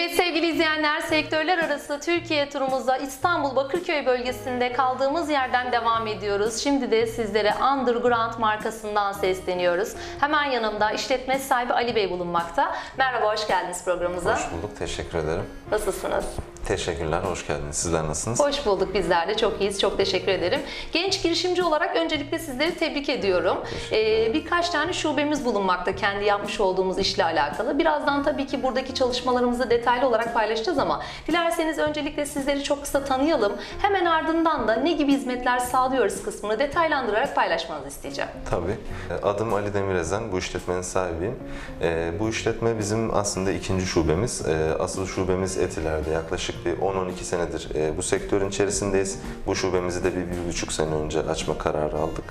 Evet sevgili izleyenler, sektörler arası Türkiye turumuzda İstanbul Bakırköy bölgesinde kaldığımız yerden devam ediyoruz. Şimdi de sizlere Underground markasından sesleniyoruz. Hemen yanımda işletme sahibi Ali Bey bulunmakta. Merhaba, hoş geldiniz programımıza. Hoş bulduk, teşekkür ederim. Nasılsınız? Teşekkürler, hoş geldiniz. Sizler nasılsınız? Hoş bulduk bizler de çok iyiyiz. Çok teşekkür ederim. Genç girişimci olarak öncelikle sizleri tebrik ediyorum. Ee, birkaç tane şubemiz bulunmakta kendi yapmış olduğumuz işle alakalı. Birazdan tabii ki buradaki çalışmalarımızı detaylı olarak paylaşacağız ama dilerseniz öncelikle sizleri çok kısa tanıyalım. Hemen ardından da ne gibi hizmetler sağlıyoruz kısmını detaylandırarak paylaşmanızı isteyeceğim. Tabii. Adım Ali Demirezen, bu işletmenin sahibiyim. Ee, bu işletme bizim aslında ikinci şubemiz. Ee, asıl şubemiz Etiler'de. Yaklaşık 10-12 senedir e, bu sektörün içerisindeyiz. Bu şubemizi de bir, bir buçuk sene önce açma kararı aldık.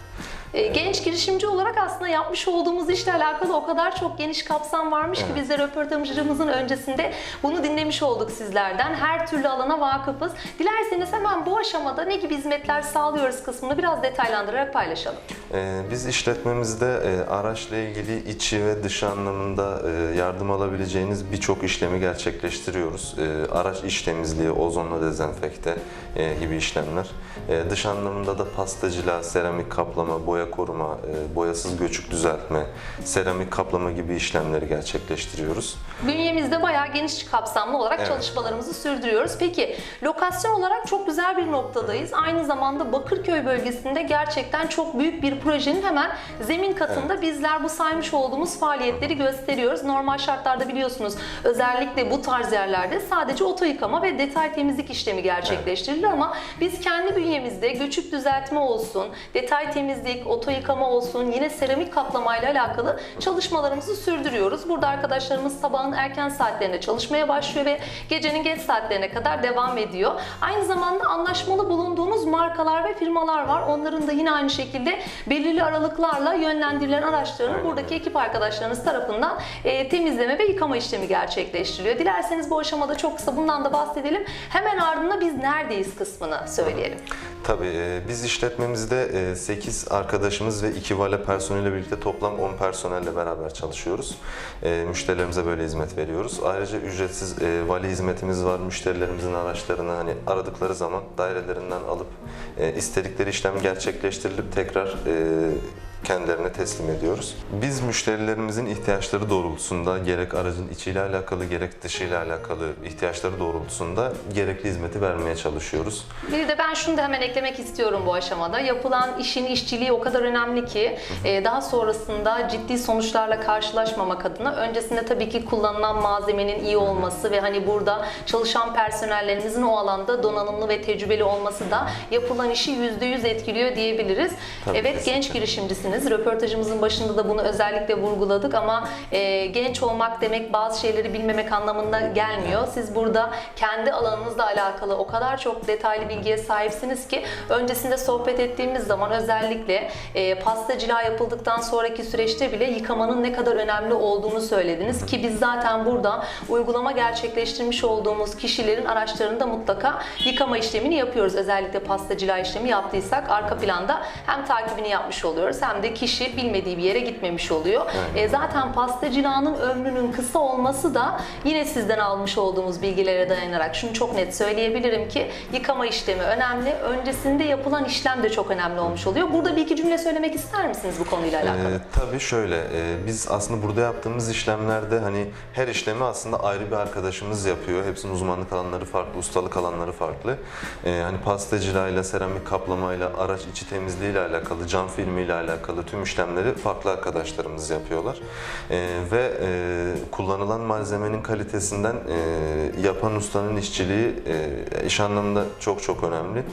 Ee, Genç girişimci olarak aslında yapmış olduğumuz işle alakalı o kadar çok geniş kapsam varmış ki biz de röportajımızın öncesinde bunu dinlemiş olduk sizlerden. Her türlü alana vakıfız. Dilerseniz hemen bu aşamada ne gibi hizmetler sağlıyoruz kısmını biraz detaylandırarak paylaşalım. Ee, Biz işletmemizde e, araçla ilgili içi ve dışı anlamında e, yardım alabileceğiniz birçok işlemi gerçekleştiriyoruz. E, Araç iç temizliği, ozonla dezenfekte e, gibi işlemler. E, Dış anlamında da pastacılığa, seramik kaplama, boya koruma, e, boyasız göçük düzeltme, seramik kaplama gibi işlemleri gerçekleştiriyoruz. Bünyemizde bayağı geniş kapsamlı olarak Evet. çalışmalarımızı sürdürüyoruz. Peki lokasyon olarak çok güzel bir noktadayız. Aynı zamanda Bakırköy bölgesinde gerçekten çok büyük bir projenin hemen zemin katında bizler bu saymış olduğumuz faaliyetleri gösteriyoruz. Normal şartlarda biliyorsunuz özellikle bu tarz yerlerde sadece oto yıkama ve detay temizlik işlemi gerçekleştirilir ama biz kendi bünyemizde göçük düzeltme olsun, detay temizlik, oto yıkama olsun, yine seramik kaplamayla alakalı çalışmalarımızı sürdürüyoruz. Burada arkadaşlarımız sabahın erken saatlerinde çalışmaya başlıyor ve gecenin geç saatlerine kadar devam ediyor. Aynı zamanda anlaşmalı bulunduğumuz markalar ve firmalar var. Onların da yine aynı şekilde belirli aralıklarla yönlendirilen araçlarını Aynen. buradaki ekip arkadaşlarınız tarafından e, temizleme ve yıkama işlemi gerçekleştiriliyor. Dilerseniz bu aşamada çok kısa bundan da bahsedelim. Hemen ardında biz neredeyiz kısmını söyleyelim. Tabii e, biz işletmemizde 8 arkadaşımız ve 2 vale personeliyle birlikte toplam 10 personelle beraber çalışıyoruz. E, Müşterilerimize böyle hizmet veriyoruz. Ayrıca ücretsiz e, vale hizmetimiz var. Müşterilerimizin araçlarını hani aradıkları zaman dairelerinden alıp e, istedikleri işlem gerçekleştirilip tekrar e, kendilerine teslim ediyoruz. Biz müşterilerimizin ihtiyaçları doğrultusunda gerek aracın içiyle alakalı gerek dışıyla alakalı ihtiyaçları doğrultusunda gerekli hizmeti vermeye çalışıyoruz. Bir de ben şunu da hemen eklemek istiyorum bu aşamada. Yapılan işin işçiliği o kadar önemli ki e, daha sonrasında ciddi sonuçlarla karşılaşmamak adına öncesinde tabii ki kullanılan malzemenin iyi olması ve hani burada çalışan personellerimizin o alanda donanımlı ve tecrübeli olması da yapılan işi %100 etkiliyor diyebiliriz. Tabii, evet kesinlikle. genç girişimcisiniz. Röportajımızın başında da bunu özellikle vurguladık ama e, genç olmak demek bazı şeyleri bilmemek anlamında gelmiyor. Siz burada kendi alanınızla alakalı o kadar çok detaylı bilgiye sahipsiniz ki öncesinde sohbet ettiğimiz zaman özellikle e, pastacılığa yapıldıktan sonraki süreçte bile yıkamanın ne kadar önemli olduğunu söylediniz ki biz zaten burada uygulama gerçekleştirmiş olduğumuz kişilerin araçlarında mutlaka yıkama işlemini yapıyoruz. Özellikle pastacılığa işlemi yaptıysak arka planda hem takibini yapmış oluyoruz hem de kişi bilmediği bir yere gitmemiş oluyor. E, zaten pastacılağının ömrünün kısa olması da yine sizden almış olduğumuz bilgilere dayanarak şunu çok net söyleyebilirim ki yıkama işlemi önemli. Öncesinde yapılan işlem de çok önemli olmuş oluyor. Burada bir iki cümle söylemek ister misiniz bu konuyla alakalı? Ee, tabii şöyle, e, biz aslında burada yaptığımız işlemlerde hani her işlemi aslında ayrı bir arkadaşımız yapıyor. Hepsinin uzmanlık alanları farklı, ustalık alanları farklı. Ee, hani pastacılığıyla, seramik kaplamayla, araç içi temizliğiyle alakalı, cam filmiyle alakalı tüm işlemleri farklı arkadaşlarımız yapıyorlar. Ee, ve e, kullanılan malzemenin kalitesinden e, yapan ustanın işçiliği e, iş anlamında çok çok önemli.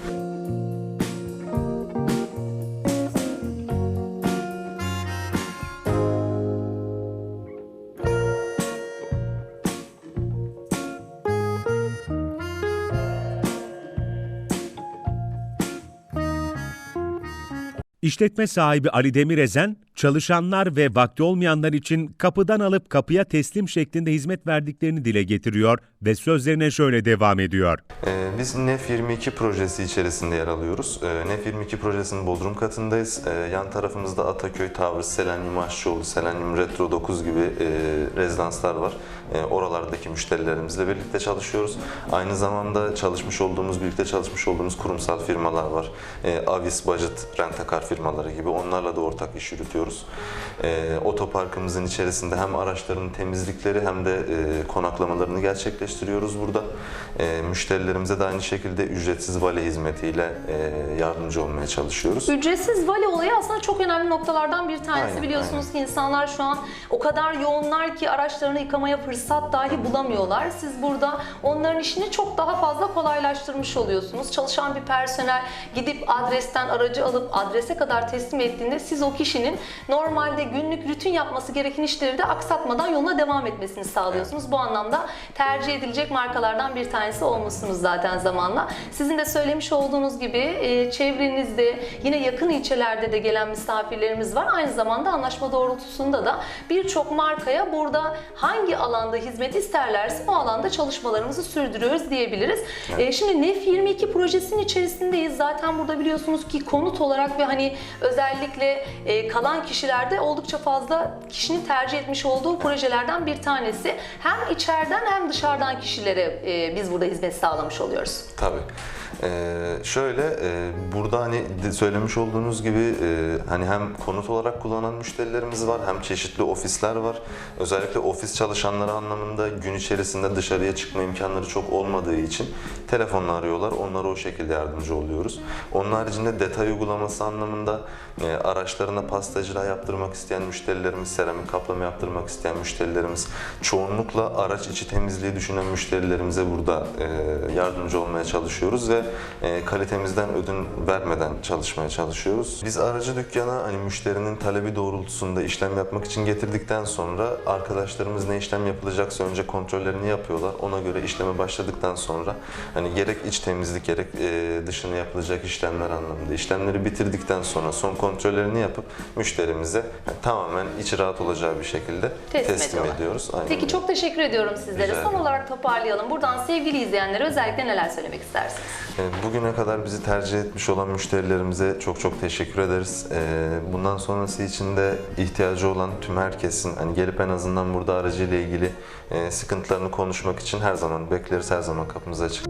İşletme sahibi Ali Demirezen, çalışanlar ve vakti olmayanlar için kapıdan alıp kapıya teslim şeklinde hizmet verdiklerini dile getiriyor ve sözlerine şöyle devam ediyor. Ee, Biz NEF 22 projesi içerisinde yer alıyoruz. Ee, NEF 22 projesinin Bodrum katındayız. Ee, Yan tarafımızda Ataköy Tavır, Selenyum Aşçıoğlu, Selenyum Retro 9 gibi e, rezidanslar var. E, Oralardaki müşterilerimizle birlikte çalışıyoruz. Aynı zamanda çalışmış olduğumuz, birlikte çalışmış olduğumuz kurumsal firmalar var. E, Avis, Budget, Rentakar firmaları gibi onlarla da ortak iş yürütüyoruz. E, Otoparkımızın içerisinde hem araçların temizlikleri hem de e, konaklamalarını gerçekleştiriyoruz burada. E, Müşterilerimize de aynı şekilde ücretsiz vale hizmetiyle e, yardımcı olmaya çalışıyoruz. Ücretsiz vale olayı aslında çok önemli noktalardan bir tanesi. Aynen, Biliyorsunuz ki insanlar şu an o kadar yoğunlar ki araçlarını yıkamaya fırsat dahi bulamıyorlar. Siz burada onların işini çok daha fazla kolaylaştırmış oluyorsunuz. Çalışan bir personel gidip adresten aracı alıp adrese kadar teslim ettiğinde siz o kişinin normalde günlük rutin yapması gereken işleri de aksatmadan yoluna devam etmesini sağlıyorsunuz. Bu anlamda tercih edilecek markalardan bir tanesi olmuşsunuz zaten zamanla. Sizin de söylemiş olduğunuz gibi e, çevrenizde yine yakın ilçelerde de gelen misafirlerimiz var. Aynı zamanda anlaşma doğrultusunda da birçok markaya burada hangi alanda hizmet isterlerse o alanda çalışmalarımızı sürdürüyoruz diyebiliriz. E, şimdi NEF 22 projesinin içerisindeyiz. Zaten burada biliyorsunuz ki konut olarak ve hani özellikle e, kişilerde oldukça fazla kişinin tercih etmiş olduğu projelerden bir tanesi. Hem içeriden hem dışarıdan kişilere e, biz burada hizmet sağlamış oluyoruz. Tabii. Ee, şöyle e, burada hani söylemiş olduğunuz gibi e, hani hem konut olarak kullanan müşterilerimiz var hem çeşitli ofisler var. Özellikle ofis çalışanları anlamında gün içerisinde dışarıya çıkma imkanları çok olmadığı için telefonla arıyorlar. Onlara o şekilde yardımcı oluyoruz. Onun haricinde detay uygulaması anlamında e, araçlarına pastacılığa yaptırmak isteyen müşterilerimiz, seramik kaplama yaptırmak isteyen müşterilerimiz, çoğunlukla araç içi temizliği düşünen müşterilerimize burada yardımcı olmaya çalışıyoruz ve kalitemizden ödün vermeden çalışmaya çalışıyoruz. Biz aracı dükkana hani müşterinin talebi doğrultusunda işlem yapmak için getirdikten sonra arkadaşlarımız ne işlem yapılacaksa önce kontrollerini yapıyorlar. Ona göre işleme başladıktan sonra hani gerek iç temizlik gerek dışına yapılacak işlemler anlamında işlemleri bitirdikten sonra son kontrollerini yapıp müşterimize yani tamamen içi rahat olacağı bir şekilde Teslim teslim, ediyorlar. ediyoruz. Aynen Peki öyle. çok teşekkür ediyorum sizlere. Rica Son ederim. olarak toparlayalım. Buradan sevgili izleyenlere özellikle neler söylemek istersiniz? E, Bugüne kadar bizi tercih etmiş olan müşterilerimize çok çok teşekkür ederiz. E, Bundan sonrası için de ihtiyacı olan tüm herkesin hani gelip en azından burada aracıyla ilgili e, sıkıntılarını konuşmak için her zaman bekleriz, her zaman kapımız açık.